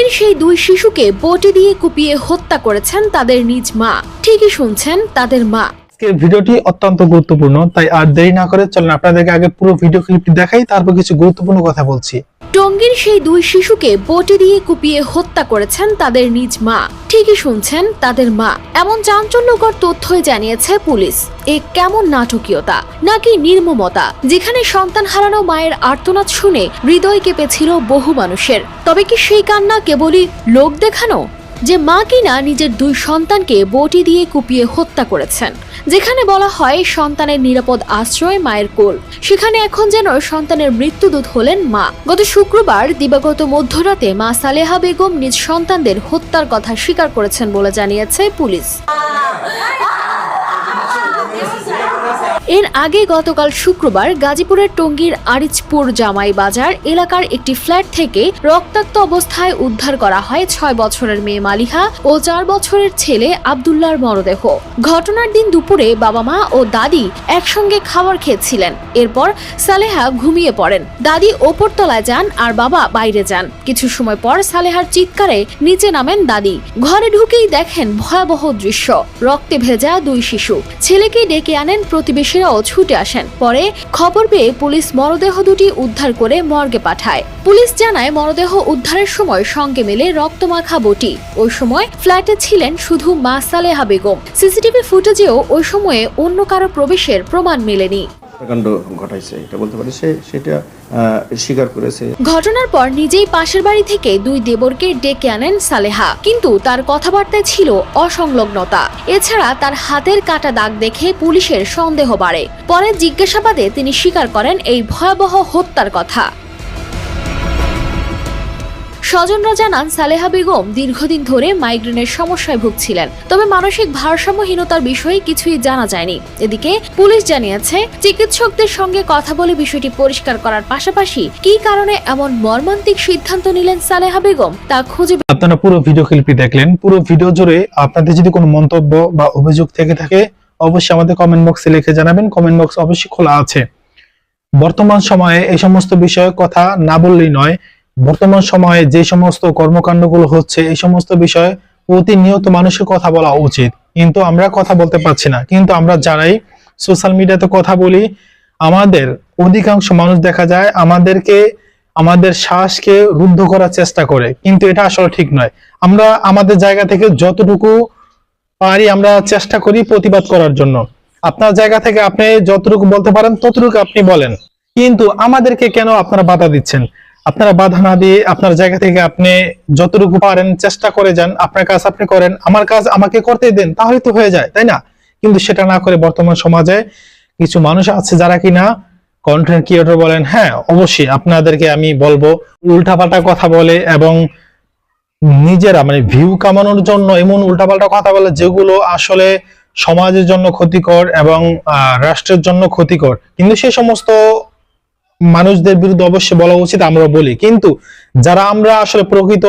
টঙ্গীর সেই দুই শিশুকে বটি দিয়ে কুপিয়ে হত্যা করেছেন তাদের নিজ মা। ঠিকই শুনছেন তাদের মা। ভিডিওটি অত্যন্ত গুরুত্বপূর্ণ, তাই আর দেরি না করে চলেন আপনাদেরকে আগে পুরো ভিডিও ক্লিপটি দেখাই, তারপর কিছু গুরুত্বপূর্ণ কথা বলছি। টঙ্গীর সেই দুই শিশুকে বটি দিয়ে কুপিয়ে হত্যা করেছেন তাদের নিজ মা। ঠিকই শুনছেন তাদের মা। এমন চাঞ্চল্যকর তথ্যই জানিয়েছে পুলিশ। এ কেমন নাটকীয়তা? নাকি নির্মমতা? যেখানে সন্তান হারানো মায়ের আর্তনাদ শুনে হৃদয় কেঁপেছিল বহু মানুষের। তবে কি সেই কান্না কেবলই লোক দেখানো? যে মা কিনা নিজের দুই সন্তানকে বটি দিয়ে কুপিয়ে হত্যা করেছেন, যেখানে বলা হয় সন্তানের নিরাপদ আশ্রয় মায়ের কোল। সেখানে এখন যেন সন্তানের মৃত্যুদূত হলেন মা। গত শুক্রবার দিবাগত মধ্যরাতে মা সালেহা বেগম নিজ সন্তানদের হত্যার কথা স্বীকার করেছেন বলে জানিয়েছে পুলিশ। এর আগে গতকাল শুক্রবার গাজীপুরের টঙ্গীর আরিচপুর জামাই বাজার এলাকার একটি ফ্ল্যাট থেকে রক্তাক্ত অবস্থায় উদ্ধার করা হয় ছয় বছরের মেয়ে মালিহা ও চার বছরের ছেলে আবদুল্লার মরদেহ। ঘটনার দিন দুপুরে বাবা মা ও দাদি একসঙ্গে খাবার খেয়েছিলেন। এরপর সালেহা ঘুমিয়ে পড়েন। দাদি ওপর তলায় যান আর বাবা বাইরে যান। কিছু সময় পর সালেহার চিৎকারে নিচে নামেন দাদি। ঘরে ঢুকেই দেখেন ভয়াবহ দৃশ্য। রক্তে ভেজা দুই শিশু। ছেলেকে ডেকে আনেন প্রতিবেশীরাও ছুটে আসেন। পরে খবর পেয়ে পুলিশ মরদেহ দুটি উদ্ধার করে মর্গে পাঠায়। পুলিশ জানায় মরদেহ উদ্ধারের সময় সঙ্গে মেলে রক্তমাখা বটি। ওই সময় ফ্ল্যাটে ছিলেন শুধু মা সালেহা বেগম। সিসিটিভি ফুটেজেও ওই সময়ে অন্য কারও প্রবেশের প্রমাণ মেলেনি। পাশের বাড়ি থেকে দুই দেবরকে ডেকে আনেন সালেহা। কিন্তু তার ছিল অসংলগ্নতা। এছাড়া তার হাতের কাটা দাগ দেখে পুলিশের সন্দেহ বাড়ে। পরে জিজ্ঞাসাবাদে তিনি স্বীকার করেন এই ভয়াবহ হত্যার কথা। স্বজনরা জানান, সালেহা বেগম দীর্ঘদিন ধরে মাইগ্রেনের সমস্যায় ভুগছিলেন। তবে মানসিক ভারসাম্যহীনতার বিষয়ে কিছুই জানা যায়নি। এদিকে পুলিশ জানিয়েছে, চিকিৎসকদের সঙ্গে কথা বলে বিষয়টি পরিষ্কার করার পাশাপাশি কী কারণে এমন মর্মান্তিক সিদ্ধান্ত নিলেন সালেহা বেগম, তা খুঁজে আপনারা পুরো ভিডিও ক্লিপটি দেখলেন। পুরো ভিডিও জুড়ে আপনাদের যদি কোনো মন্তব্য বা অভিযোগ থেকে থাকে, অবশ্যই আমাদের কমেন্ট বক্সে লিখে জানাবেন। কমেন্ট বক্স অবশ্যই খোলা আছে। বর্তমান সময়ে এই সমস্ত বিষয়ে কথা না বললেই নয় বর্তমান সময়ে যে সমস্ত কর্মকাণ্ডগুলো হচ্ছে, এই সমস্ত বিষয়ে প্রতিনিয়ত মানুষের কথা বলা উচিত। কিন্তু আমরা কথা বলতে পারছি না। কিন্তু আমরা যারাই সোশ্যাল মিডিয়াতে কথা বলি, আমাদের অধিকাংশ মানুষ দেখা যায় আমাদেরকে, আমাদের শ্বাসকে রুদ্ধ করার চেষ্টা করে। কিন্তু এটা আসলে ঠিক নয়। আমরা আমাদের জায়গা থেকে যতটুকু পারি আমরা চেষ্টা করি প্রতিবাদ করার জন্য। আপনার জায়গা থেকে আপনি যতটুকু বলতে পারেন, ততটুকু আপনি বলেন। কিন্তু আমাদেরকে কেন আপনারা বাধা দিচ্ছেন? আপনারা বাধা না দিয়ে আপনার জায়গা থেকে আপনি যতটুকু পারেন চেষ্টা করে যান, আপনার কাজ আপনি করেন, আমার কাজ আমাকে করতে দেন তাহলে তো হয়ে যায়, তাই না? কিন্তু সেটা না করে বর্তমান সমাজে কিছু মানুষ আছে যারা কিনা কন্টেন্ট ক্রিয়েটর বলেন হ্যাঁ অবশ্যই আপনাদেরকে আমি বলব, উল্টাপাল্টা কথা বলে এবং নিজেরা মানে ভিউ কামানোর জন্য এমন উল্টাপাল্টা কথা বলে যেগুলো আসলে সমাজের জন্য ক্ষতিকর এবং রাষ্ট্রের জন্য ক্ষতিকর। কিন্তু সে সমস্ত মানুষদের বিরুদ্ধে অবশ্যই বলা উচিত আমরা বলি। কিন্তু যারা আমরা আসলে প্রকৃত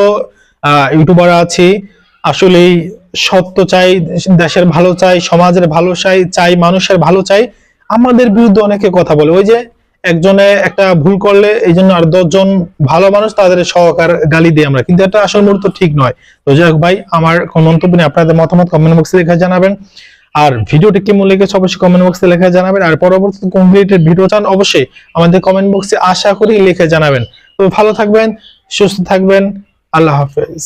ইউটিউবার আছি, আসলে সত্য চাই, দেশের ভালো চাই, সমাজের ভালো চাই চাই, মানুষের ভালো চাই, আমাদের বিরুদ্ধে অনেকে কথা বলে। ওই যে একজনে একটা ভুল করলে, এই জন্য আর দশজন ভালো মানুষ তাদের সহকার গালি দিই আমরা। কিন্তু এটা আসল মূলত ঠিক নয়। তো যাই ভাই, আমার মন্তব্য নেই। আপনাদের মতামত কমেন্ট বক্সে লিখে জানাবেন। আর ভিডিওটি কেমন লেগেছে অবশ্যই কমেন্ট বক্সে লেখা জানাবেন। আর পরবর্তী কোন ভিডিও চান অবশ্যই আমাদের কমেন্ট বক্সে আশা করি লিখে জানাবেন। তো ভালো থাকবেন, সুস্থ থাকবেন, আল্লাহ হাফেজ।